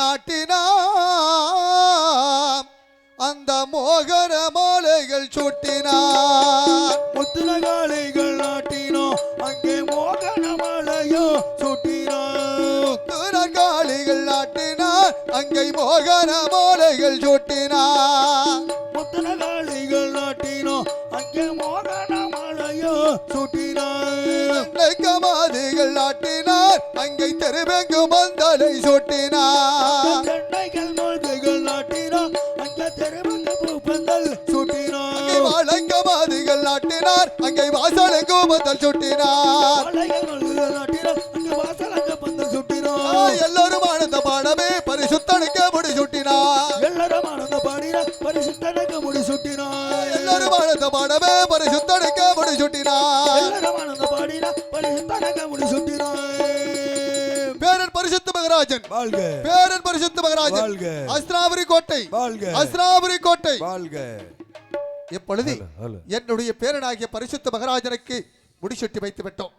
நாட்டினான் அந்த மோகர மாலைகள் சூட்டினான் முத்துன காளைகள் நாட்டினோ அங்கே மோகன மலையோ சுட்டினோம். காளிகள் நாட்டினான் அங்கே மோகர மாலைகள் சூட்டினான் முத்துன காளைகள் நாட்டினோ அங்கே மோகன மலையோ சுட்டினோம் கமாதிகள் நாட்டினார். அங்கே தெருவெங்கும் மந்தலை சூட்டினான் சென்னைகள் மோதைகள் நாட்டினோ அங்கே தெருவங்க பூப்பந்தல் அங்கே சுட்டினோம் வாழங்கமாதிகள் நாட்டினார். அங்கே வாசலெங்கும் மந்தல் சூட்டினார். எல்லாரும் ஆனந்த பாடமே பரிசுத்தனுக்கு முடி சூட்டினார். எல்லாரும் ஆனந்த பாடின பரிசுத்தனுக்கு பாடின பரிசுத்தனுக்கு முடி சுட்டினோம் பேரன் பரிசுத்த மகராஜன். வாழ்க. பேரன் பரிசுத்த மகராஜன். வாழ்க. அஸ்திராபுரி கோட்டை. வாழ்க. அஸ்திராபுரி கோட்டை. வாழ்க. இப்பொழுது. என்னுடைய பேரனாகிய பரிசுத்த மகராஜனுக்கு முடிசூட்டி வைத்து விட்டோம்.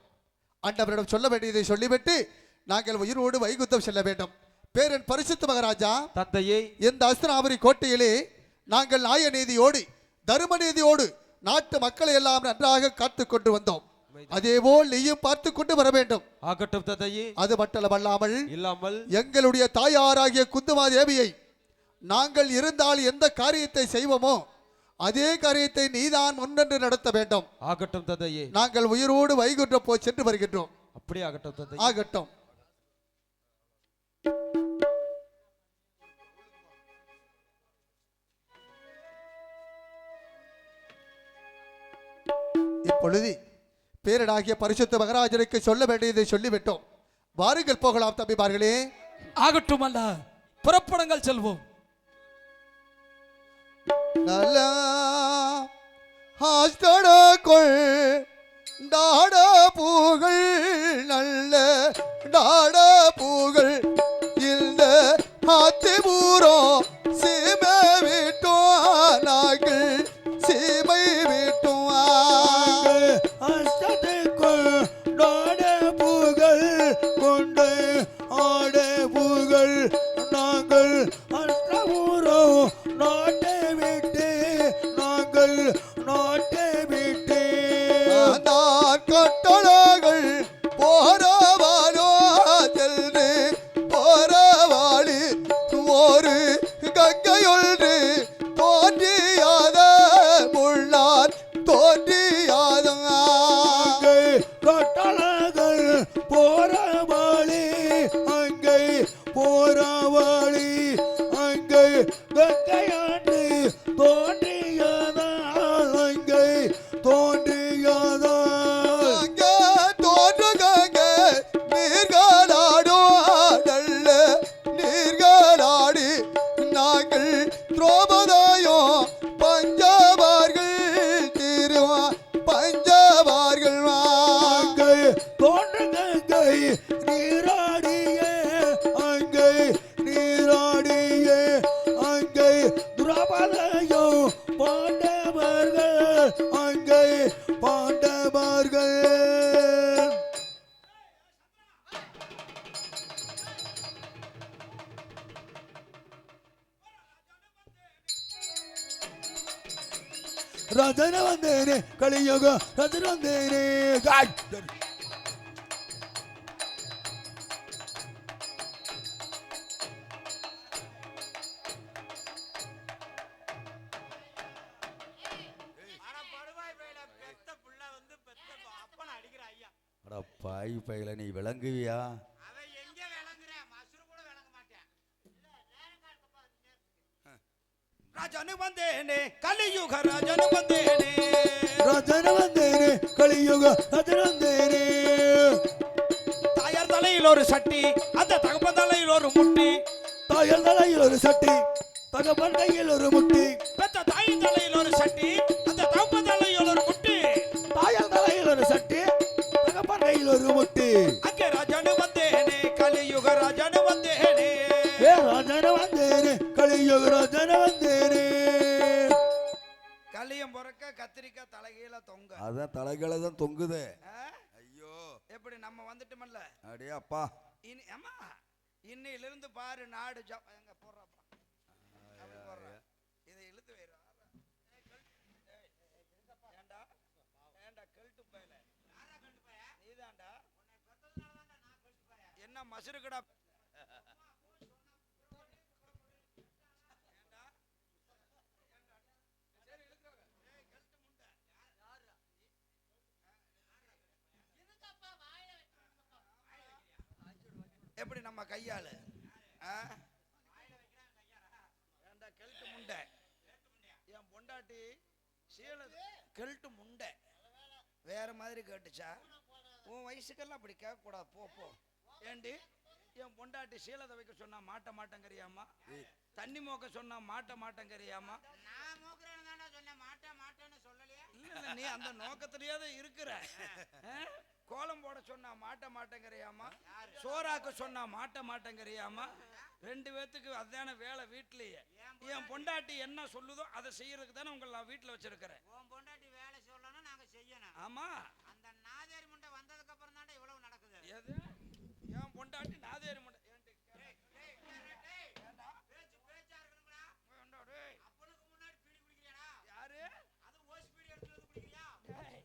ஆண்டவரிடம் சொல்ல வேண்டியதை சொல்லிவிட்டு நாங்கள் உயிரோடு வைகுத்தம் செல்ல வேண்டும். பேரன் பரிசுத்த மகராஜா தந்தையே இந்த அஸ்திராபுரி கோட்டையிலே நாங்கள் நாய நீதியோடு தர்ம நீதியோடு நாட்டு மக்களை எல்லாம் நன்றாக காத்து கொண்டு வந்தோம் அதேபோல் நீயும் பார்த்து கொண்டு வர வேண்டும். ஆகட்டும் தந்தையே. அது மட்டுமல்லாமல் இல்லாமல் எங்களுடைய தாயாராகிய குந்துமாதேவியை நாங்கள் இருந்தால் எந்த காரியத்தை செய்வோமோ அதே காரியத்தை நீதான் முன்னென்று நடத்த வேண்டும். ஆகட்டும் தந்தையே. நாங்கள் உயிரோடு வைகுண்ட போய் சென்று வருகின்றோம். அப்படியே ஆகட்டும் ஆகட்டும். இப்பொழுது பேரனாகிய பரிசுத்த மகராஜனுக்கு சொல்ல வேண்டியதை சொல்லிவிட்டோம். வாருங்கள் போகலாம் தம்பிமார்களே. ஆகட்டும் அல்ல புறப்படுங்கள் செல்வோம். நல்ல ஹாஸ்டடக்குள் டாட பூகள் நல்ல டாட பூகள் இந்த ஆத்திபூரம் சீமை ராஜனு வந்தேனே கலியுக ராஜனு வந்தேனே. ரஜன வந்தேனே கலியுக ரஜன வந்தேனே. தாயார் தலையில் ஒரு சட்டி அந்த தகப்பன் தலையில் ஒரு முட்டி. தாயல் தலையில் ஒரு சட்டி தகப்பன் கையில் ஒரு முட்டி. பெத்த தாயின் தலையில் ஒரு சட்டி. அதான் தலைகளை தான் தொங்குதே? ஐயோ. எப்படி நம்ம வந்துட்டோமல்ல? அடே அப்பா. இனி அம்மா இன்னையிலிருந்து பாரு நாடு எங்க போடுறாப்பா. இதை இழுத்து வைடா. ஏய், ஏன்டா ஏன்டா கெல்ட்டு பயல? நீதான்டா. என்ன மசுருக்கடா எப்படி நம்ம? ஏன்டா கெல்ட்டு முண்டை? என் பொண்டாட்டி சீல கெல்ட்டு முண்டை. வேற மாதிரி கேட்டுச்சா? உன் வயசுக்கெல்லாம் அப்படி கேட்கக்கூடாது. போ போ. ஏண்டி? என் பொண்டாட்டி சீலை துவைக்க சொன்னா மாட்ட மாட்டேங்கிறியாமா தண்ணி மோக்க சொன்னா மாட்ட மாட்டேங்கிறியாமா நான் மூக்குறேன்னு தானே சொன்னேன். மாட்டேன் மாட்டேன்னு சொல்லலையே? இல்ல இல்ல நீ அந்த நோக்கத்திலேயே தான் இருக்கிற ஆ? கோலம் போட சொன்னா மாட்ட மாட்டேங்கிறியாமா சோறாக்க சொன்னா மாட்ட மாட்டேங்கிறியாமா ரெண்டு பேத்துக்கு அதான வேலை வீட்லயே. என் பொண்டாட்டி என்ன சொல்லுதோ அதை செய்யறதுக்கு தானே உங்களை நான் வீட்டுல வச்சிருக்கிறேன். உன் பொண்டாட்டி வேலை சொல்லணும் நாங்க செய்யணும். ஆமா. அந்த நாதேரி முண்டை வந்ததுக்கு அப்புறம் தானே இவ்வளவு நடக்குது. எது? என் பொண்டாட்டி நாதேரி முண்டை ஏன்டி டேய், டேய், டேய், டேய். பேச்சு பேச்சா இருக்கணும்டா. ஏன்டா டேய்? அப்பனுக்கு முன்னாடி பீடி குடிக்கிறியாடா? யாரு அது ஓசி பீடி எடுத்துட்டு வந்து குடிக்கிறியா? டேய்,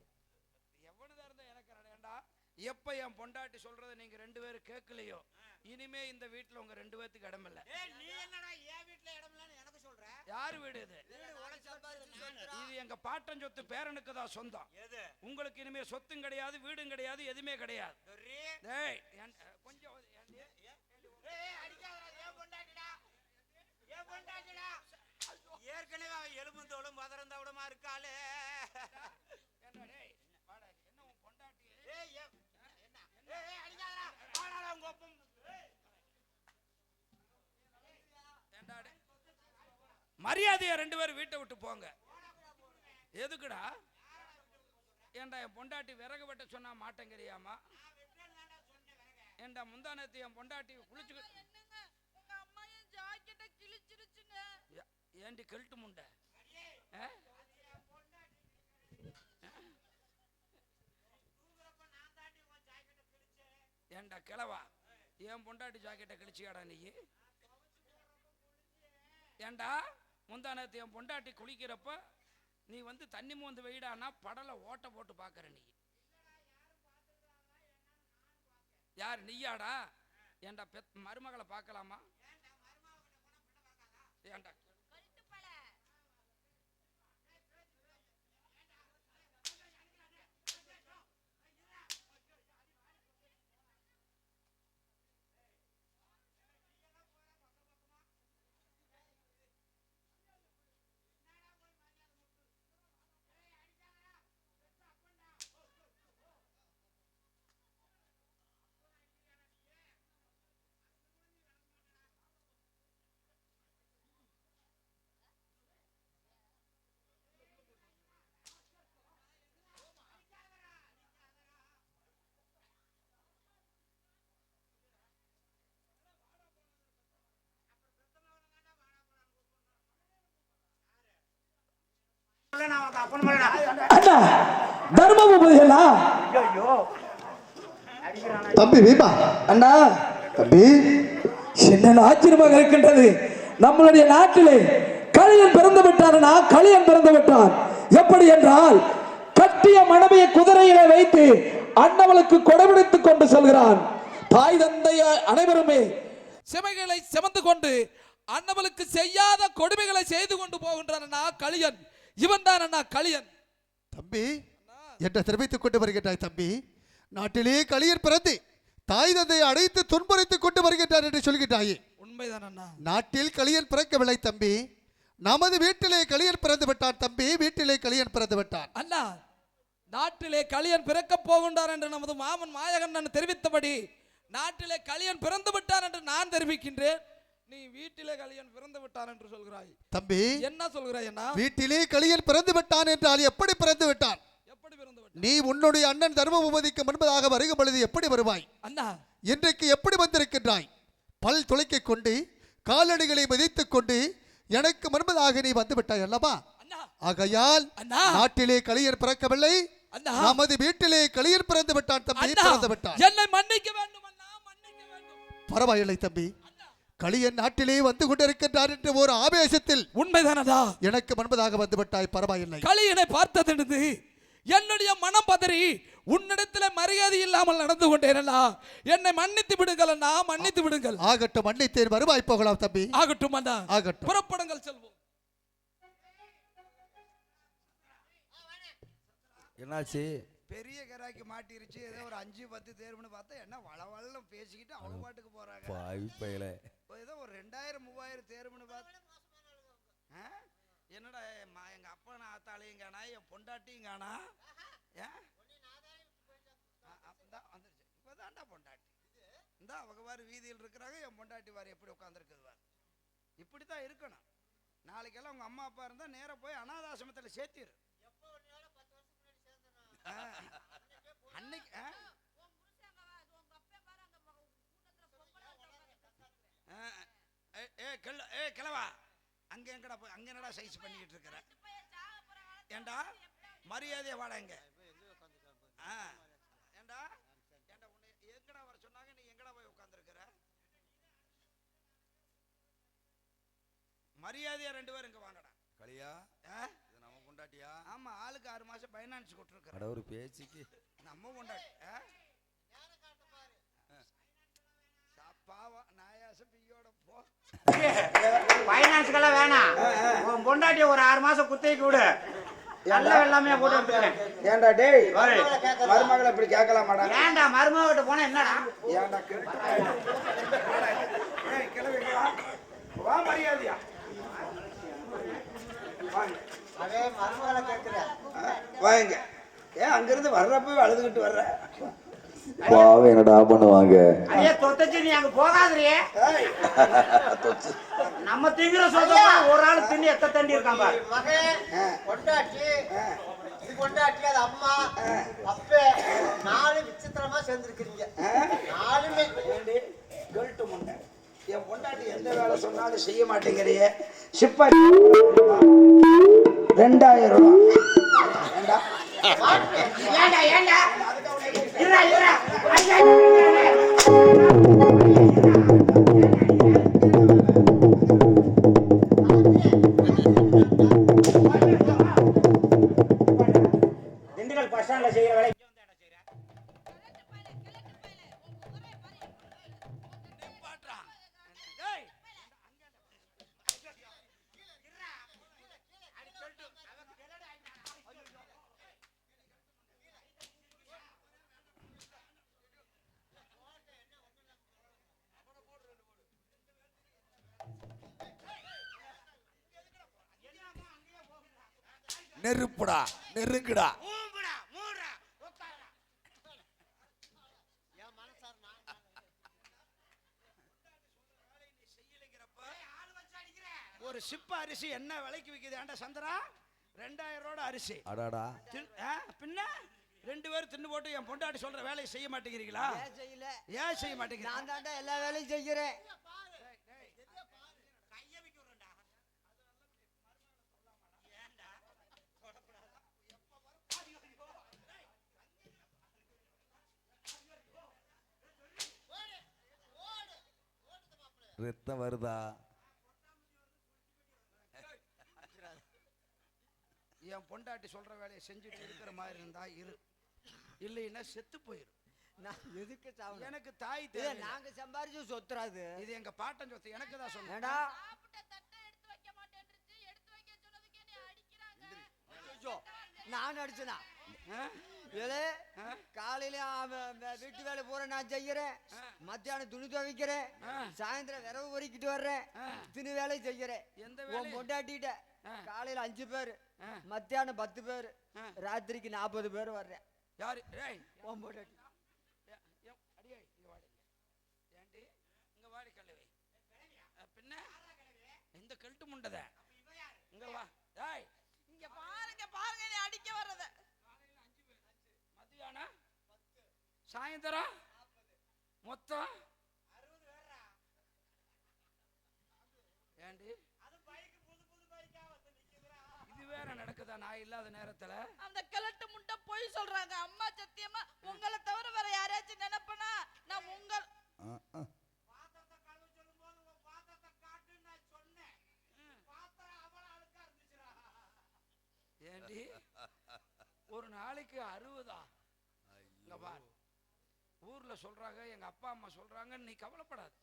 எவனுதா இருந்தா எனக்கு ஏண்டா எப்ப என் பொண்டாட்டி சொல்றதை நீங்க ரெண்டு பேரும் கேட்கலையோ? இனிமே இந்த வீட்டுல உங்க ரெண்டு பேத்துக்கு இடம் இல்ல. நீ என்னடா என் வீட்டுல இடம் இல்லைன்னு எனக்கு சொல்ற? யாரு வீடு இது. இது எங்க பாட்டன் சொத்து பேரனுக்கு தான் சொந்தம். எது? உங்களுக்கு இனிமே சொத்தும் கிடையாது வீடும் கிடையாது எதுவுமே கிடையாது. கொஞ்சம். ஏற்கனவே அவன் எலும்பும் தோலும் பதறம் தவிடமா இருக்காளே. மரியாதையா ரெண்டு பேரும் வீட்டை விட்டு போங்க. எதுக்குடா? ஏன்டா என் பொண்டாட்டி விறகு வெட்ட சொன்னா மாட்டேங்கிறியாமா ஏன்டா முந்தானத்து என் பொண்டாட்டி குளிச்சு ஏண்டி கெல்ட்டு முண்டை? ஆ? ஏன்டா கிழவா? என் பொண்டாட்டி ஜாக்கெட்டை கிழிச்சியாடா நீ? முந்தா முந்தானத்து என் பொண்டாட்டி குளிக்கிறப்ப நீ வந்து தண்ணி மோந்து வெயிடானா படலை ஓட்ட போட்டு பார்க்குற நீ. யார் நீயாடா? ஏன்டா பெத் மருமகளை பார்க்கலாமா? ஏன்டா தம்பி வீமா அண்ணா. தம்பி. என்ன ஆச்சரியமாக இருக்கின்றது? நம்மளுடைய நாட்டிலே களியன் பிறந்து விட்டானா களியன் பிறந்து விட்டான். எப்படி என்றால் கட்டிய மனைவியை குதிரையிலே வைத்து அண்ணவளுக்கு கொடைபிடித்துக் கொண்டு செல்கிறான். தாய் தந்தை அனைவருமே செமைகளை சுமந்து கொண்டு அண்ணவளுக்கு செய்யாத கொடுமைகளை செய்து கொண்டு போகின்றான் களியன் இவன் தான் அண்ணா களியன். தம்பி என்ன தெரிவித்துக் கொண்டு வருகின்றாய் தம்பி. நாட்டிலே களியர் பிறந்து தாய் தந்தையை அடைத்து துன்புரைத்துக் கொண்டு வருகின்றார் என்று சொல்கின்றாயே. உண்மைதான் அண்ணா. நாட்டில் களியன் பிறக்கவில்லை தம்பி. நமது வீட்டிலே களியன் பிறந்து விட்டான் தம்பி. வீட்டிலே களியன் பிறந்து விட்டான். அண்ணா நாட்டிலே களியன் பிறக்கப் போகின்றார் என்று நமது மாமன் மாயகண்ணன் தெரிவித்தபடி நாட்டிலே களியன் பிறந்து விட்டார் என்று நான் தெரிவிக்கின்றேன். நீ வீட்டிலே களியன் பிறந்து விட்டார் என்று சொல்கிறாய். தம்பி என்ன சொல்கிறாய் அண்ணா வீட்டிலே களியன் பிறந்து விட்டான் என்றால் எப்படி பிறந்து விட்டான்? எப்படி பிறந்து விட்டான்? நீ உன்னுடைய அண்ணன் தர்மபுமதிக்கு முன்பதாக வருகும் பொழுது எப்படி வருவாய்? அண்ணா. இன்றைக்கு எப்படி வந்திருக்கின்றாய்? பல் துளைக்கிக் கொண்டு காலடிகளை மிதித்துக் கொண்டு எனக்கு முன்பதாக நீ வந்து விட்டாய் அல்லவா? அண்ணா. ஆகையால் அண்ணா. நாட்டிலே களியர் பிறக்கவில்லை. நமது வீட்டிலே களியர் பிறந்து விட்டான் தம்பி பிறந்து விட்டான். என்னை மன்னிக்க வேண்டும். பரவாயில்லை தம்பி. களியன் நாட்டிலே வந்து கொண்டிருக்கின்றார் என்ற ஒரு ஆவேசத்தில் உண்மைதானடா? எனக்கு முன்பதாக வந்து விட்டாய் பரவாயில்லை களியனை பார்த்ததிலிருந்து என்னுடைய மனம் பதறி உன்னிடத்துல மரியாதை இல்லாமல் நடந்து கொண்டேனல்லா என்னை மன்னித்து விடுங்களா மன்னித்து விடுங்கள். ஆகட்டும் மன்னித்தேன் வருவாய் போகலாம் தம்பி. ஆகட்டும் அண்ணா. ஆகட்டும். புறப்படுங்கள் செல்வோம். என்னாச்சு? பெரிய கராக்கி மாட்டிருச்சு. ஏதோ ஒரு அஞ்சு பத்து தேர்வுன்னு பார்த்தா என்ன வளவளன்னு பேசிக்கிட்டு அவங்க பாட்டுக்கு போறாங்க. ஏதோ ஒரு ரெண்டாயிரம் மூவாயிரம் தேர்வுன்னு பார்த்து ஆ? என்னடா மா- எங்க அப்பா நான் ஆத்தாளையும் காணா என் பொண்டாட்டியும் காணா? ஏன் ஆ, அப்பதான் வந்துருச்சு. இப்பதான்டா பொண்டாட்டி. இந்த அவங்க வாரு வீதியில் இருக்கிறாங்க என் பொண்டாட்டி வாரு எப்படி உட்காந்துருக்குது வாரு இப்படி தான் இருக்கணும். நாளைக்கெல்லாம் உங்க அம்மா அப்பா இருந்தா நேரா போய் அனாதாசிரமத்துல சேர்த்திரு. ஆ. அன்னைக்கு ஆ? ஆ, ஏ, ஏ கிள்ள ஏ கிழவா அங்க எங்கடா போய் அங்க என்னடா சைஸ் பண்ணிக்கிட்டு இருக்கிற? ஏண்டா? மரியாதையா வாடா இங்க. ஆ. ஏண்டா? ஏண்டா உன்னை எங்கடா வர சொன்னாங்க? நீ எங்கடா போய் உட்கார்ந்திருக்கிற மரியாதையா ரெண்டு பேரும் இங்க வாங்கடா. களியா? ஆ? இது நம்ம கொண்டாட்டியா ஆமா ஆளுக்கு ஆறு மாசம் பைனான்ஸ் கொடுத்துருக்குற. அட ஒரு பேச்சுக்கு. நம்ம கொண்டாடி ஆ? சா- பாவம் நாயாசம் பியோட போ. ஃபைனான்ஸ்க்கெல்லாம் வேணாம். உன் பொண்டாட்டி ஒரு ஆறு மாசம் குத்தகைக்கு விடு. நல்ல வெள்ளாமையா போட்டு ஏண்டா டேய்? மருமகளை இப்படி கேட்கலாமாடா? ஏன்டா மருமகிட்ட போனா என்னடா? ஏன்டா வா. மரியாதையா. வாங்க ஏன் அங்கிருந்து வர்றப்ப அழுதுகிட்டு வர்ற? பாவம் என்னடா பண்ணுவாங்க? அதே தொத்தச்சு நீ அங்க போகாதறியே ஏய், நம்ம திங்கிற சொந்தமா ஒரு ஆள் திண்ணி எத்த தண்டி இருக்கான் பாரு. பொண்டாட்டி. இது பொண்டாட்டி அது அம்மா அப்பே. நாலு விசித்திரமா சேர்ந்துருக்கிறீங்க. நாலுமே கெல்ட்டு முண்டை. என் பொண்டாட்டி எந்த வேலை சொன்னாலும் செய்ய மாட்டேங்கிறியே. சிப்பா ரெண்டாயிரம் ரூபா ஏண்டா? ஏண்டா ஏண்டா? நெருப்புடா நெருங்குடா. ஒரு சிப்ப அரிசி என்ன விலைக்கு விக்குது? ஏண்டா சந்திரா? ரெண்டாயிரம் ரூபா அரிசி. அடாடா. பின்ன? ரெண்டு பேரும் தின்னு போட்டு என் பொண்டாட்டி சொல்ற வேலையை செய்ய மாட்டேங்கிறீங்களா? செய்யல? ஏன் செய்ய மாட்டேங்கிறீங்க? நான் தாண்டா எல்லா வேலையும் செய்கிறேன். ரத்தம் வருதா? என் பொண்டாட்டி சொல்ற வேலையை செஞ்சுட்டு இருக்கிற மாதிரி இருந்தா இரு. இல்லைன்னா செத்து போயிரு நான் எதுக்கு சாவணும் எனக்கு தாய் தேவை நாங்க சம்பாரிச்சு சொத்துறாது. இது எங்க பாட்டன் சொத்து. எனக்கு தான் சொன்னேன் ஏண்டா? சாப்பிட்ட தட்டை எடுத்து வைக்க மாட்டேன்ருச்சு எடுத்து வைக்க சொன்னதுக்கு என்னை அடிக்கிறாங்க. ஐயோ, நான் அடிச்சனா? ஏலே காலையில வீட்டு வேலை பூரா நான் செய்யறேன். மத்தியானம் துணி துவைக்கிறேன். சாயந்தரம் விரவு பொறிக்கிட்டு வர்றேன். திணி வேலை செய்யறேன். எந்த உன் வேலையும்? பொண்டாட்டிட்ட காலையில அஞ்சு பேர் மத்தியானம் பத்து பேர் ராத்திரிக்கு நாற்பது பேர் வர்றேன். யாரு? ஏய். உன் பொண்டாட்டி. இங்க வாடி. ஏண்டி? இங்க வாடி கழுவி. பின்ன? இந்த கெல்ட்டு முண்டத? இங்க வா. ஏய். இங்க பாருங்க பாருங்க அடிக்க வர்றத. சாயந்தரம்? மொத்தம்? ஏண்டி? இது வேற நடக்குதா? நான் இல்லாத நேரத்துல? அந்த கிழட்டு முட்டை போய் சொல்றாங்க. அம்மா சத்தியமா உங்களை தவிர வேற யாராச்சும் நினைப்பனா? நான் உங்கள் ஏண்டி? ஒரு நாளைக்கு அறுபதா? ஊர்ல சொல்றாங்க எங்க அப்பா அம்மா சொல்றாங்க நீ கவலைப்படாது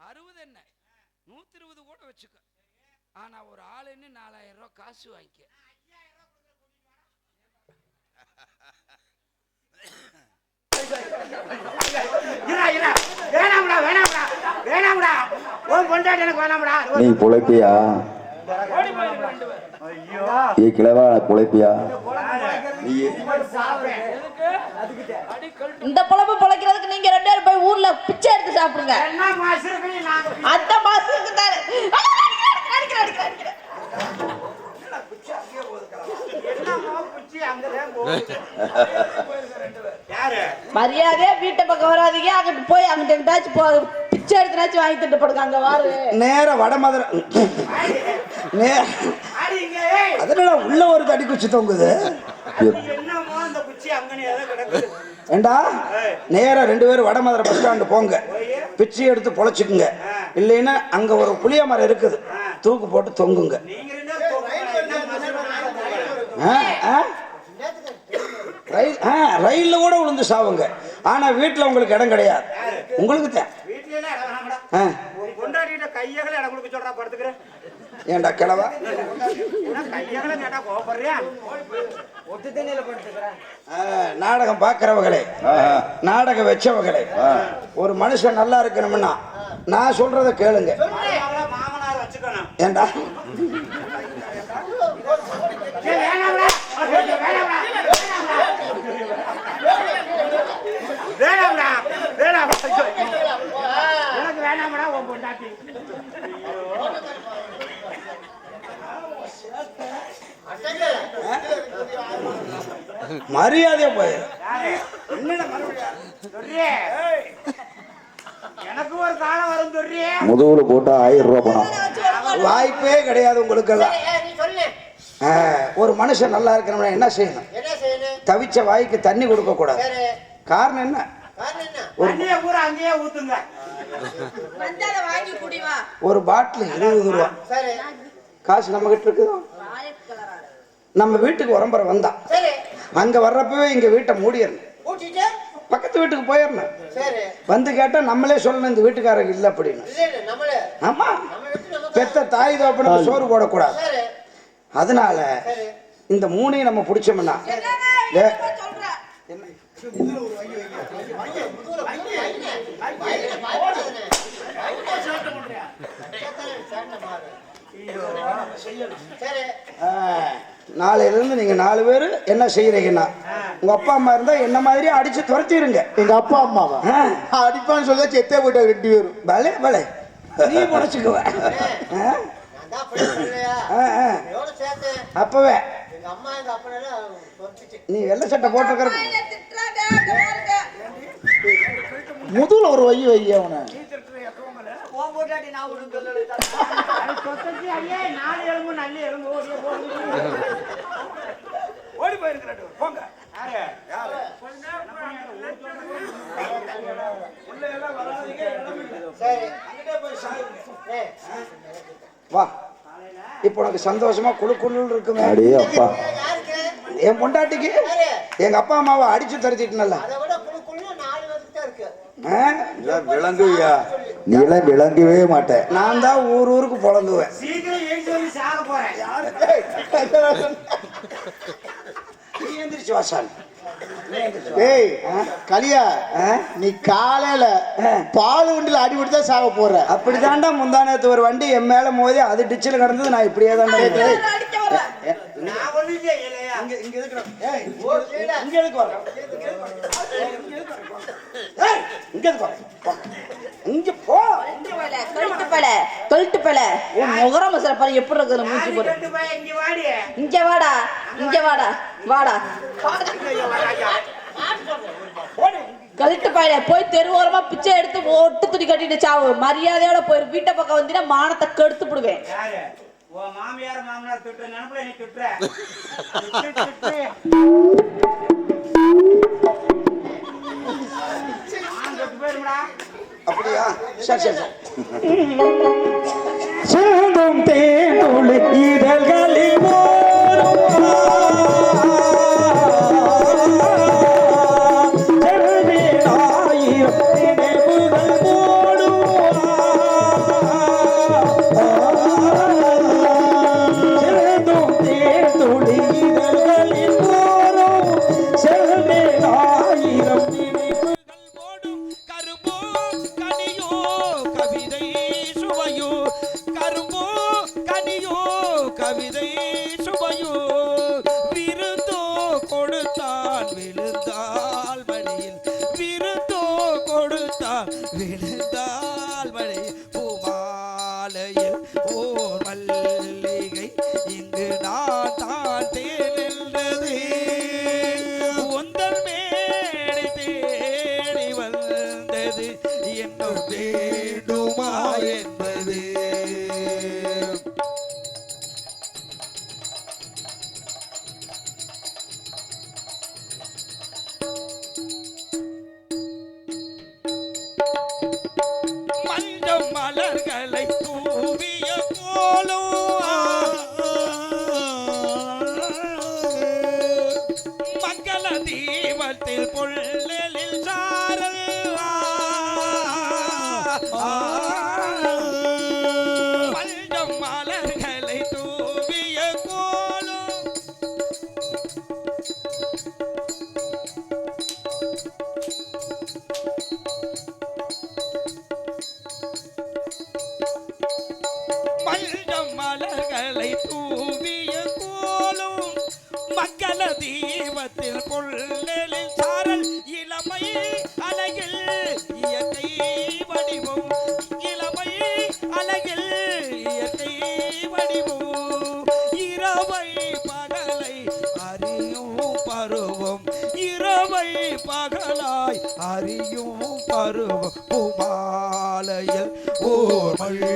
அறுபது என்ன நூத்தி இருபது கூட வச்சுக்க ஆனா ஒரு ஆளுன்னு நாலாயிரம் ரூபாய் காசு வாங்கிக்க வேணாம்டா வேணாம்டா வேணாம்டா எனக்கு வேணாம்டா நீ பொழைப்பியா ஏ கிழவா பொழைப்பியா? நீ இந்த பொழப்பு பொழைக்கிறதுக்கு நீங்க ரெண்டு பேரும் போய் ஊர்ல பிச்சை எடுத்து சாப்பிடுங்க. அந்த மாசத்துக்கு தான். அடிக்கிறேன், அடிக்கிறேன். மரியாதையா வீட்டை பக்கம் வராதீங்க. அங்கிட்டு போய் அங்கிட்ட எங்கிட்டாச்சும் போ. பிச்சை எடுத்துனாச்சும் வாங்கி திட்டு போடுங்க. அங்க வாரு. நேர வடமதுரை நே அடி இங்க. ஏய். அதனால உள்ள ஒரு தடி குச்சி தொங்குது. அது என்னமோ அந்த குச்சி அங்கனே ஏதோ கிடக்குது. ஏண்டா? நேரா ரெண்டு பேரும் வடமதுரை பஸ் ஸ்டாண்டு போங்க. பிச்சை எடுத்து பொழைச்சிக்குங்க. இல்லைன்னா அங்க ஒரு புளிய மரம் இருக்குது. தூக்கு போட்டு தொங்குங்க. நீங்க ரெண்டு பேரும் தூக்குங்க. என்ன மாசம் நானும் தூக்குறேன். ஆ, ஆ? ரயில் ஆ ரயில்ல கூட விழுந்து சாவுங்க. ஆனா வீட்டுல உங்களுக்கு இடம் கிடையாது. உங்களுக்கு தான் ஏண்டா கிழவா? நாடகம் பார்க்கறவங்களே நாடகம் வச்சவங்களே ஒரு மனுஷன் நல்லா இருக்கணும்னா நான் சொல்றத கேளுங்க. மருமகள மாமனார் வச்சுக்கணும். ஏண்டா ஏய், வேணாம்டா. ஐயோ, வேணாம்டா. வேணாம்டா. வேணாம்டா. ஐயோ. எனக்கு வேணாம்டா உன் பொண்டாட்டி மரியாதையா போயிரு யாரு? என்னடா மறுபடியும்? சொல்றியே? எனக்கு ஒரு காலம் வரும் சொல்றியே? முதுகுல போட்டா ஆயிரம் ரூபாய் பணம். வாய்ப்பே கிடையாது உங்களுக்கெல்லாம். ஆ, ஒரு மனுஷன் நல்லா இருக்கணும்னா என்ன செய்யணும்? தவிச்ச வாய்க்கு தண்ணி கொடுக்க கூடாது. காரணம் என்ன? ஒரு பாட்டில் இருபது ரூபா. காசு நம்ம கிட்ட இருக்குதோ நம்ம வீட்டுக்கு உரம்பரை வந்தான் அங்க வர்றப்பவே இங்க வீட்டை மூடிடணும். பக்கத்து வீட்டுக்கு போயிடணும். வந்து கேட்டா நம்மளே சொல்லணும் இந்த வீட்டுக்காரங்க இல்லை அப்படின்னு. ஆமா. பெத்த தாய் தோப்பனுக்கு சோறு போடக்கூடாது. அதனால இந்த மூணையும் நம்ம பிடிச்சோம்னா ஏ- ஆ, நாளையில இருந்து நீங்க நாலு பேர் என்ன செய்யறீங்கன்னா உங்க அப்பா அம்மா இருந்தா என்ன மாதிரி அடிச்சு துரத்திடுங்க எங்க அப்பா அம்மாவா? ஆ, அடிப்பான்னு சொல்ல செத்தே போயிட்டாங்க ரெண்டு பேரும். பலே பலே. நீ புடைச்சுக்குவ. அப்பவே. நீ வெள்ளை சட்டை போட்டிருக்கிற முதுகுல ஒரு வை வை அவனை. நாலு எலும்பு நல்ல எலும்பு ஓடி போகுது ஓடி போயிருக்கிறாரு போங்க யாரு யாரு வா இப்போ உனக்கு சந்தோஷமா குழு குழு இருக்குமே. அடே அப்பா. என் பொண்டாட்டிக்கு எங்க அப்பா அம்மாவை அடிச்சு துரத்திட்டனல்ல. ஆ? விளங்குவியா? நீ எல்லாம் விளங்கவே மாட்டேன். நான் தான் ஊர் ஊருக்கு சீக்கிரம் எந்திரிச்சு வாசாமி ஏய்? கலியா ஆ? நீ காலையில. பால் வண்டியில் அடிபட்டு தான் சாக போற. அப்படிதான்டா முந்தானத்து ஒரு வண்டி என் மேல மோதி அது டிச்சில் கிடந்தது நான் இப்படியே தான் இங்க போ. தொல்ட்டு பல தொல்ட்டு பல. உன் முகரம் மசாலா பாரு எப்படி இருக்குது மூஞ்சி போடு. இங்க வாடி. இங்க வாடா இங்க வாடா வாடா. கழுட்டு பையல போய் தெருவோரமா பிச்சை எடுத்து ஒட்டு துணி கட்டிட்டு சாவு. மரியாதையோட போய் வீட்டை பக்கம் வந்தீங்கன்னா மானத்தை கெடுத்து விடுவேன் மாமியார் மாமனார் திட்டுற நினைப்புல நீ திட்டுற? அப்படியா? சரி சரி சரி. இதழ்களில் போரும் Oh. Oh. பருவ பூமாலையில் ஓர் மழை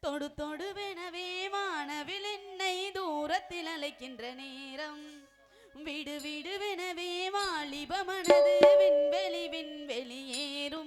தொடு தொடுவெனவே மாணவில் என்னை தூரத்தில் அழைக்கின்ற நேரம். விடு விடுவெனவே வாலிப மனது விண்வெளி விண்வெளி ஏறும்.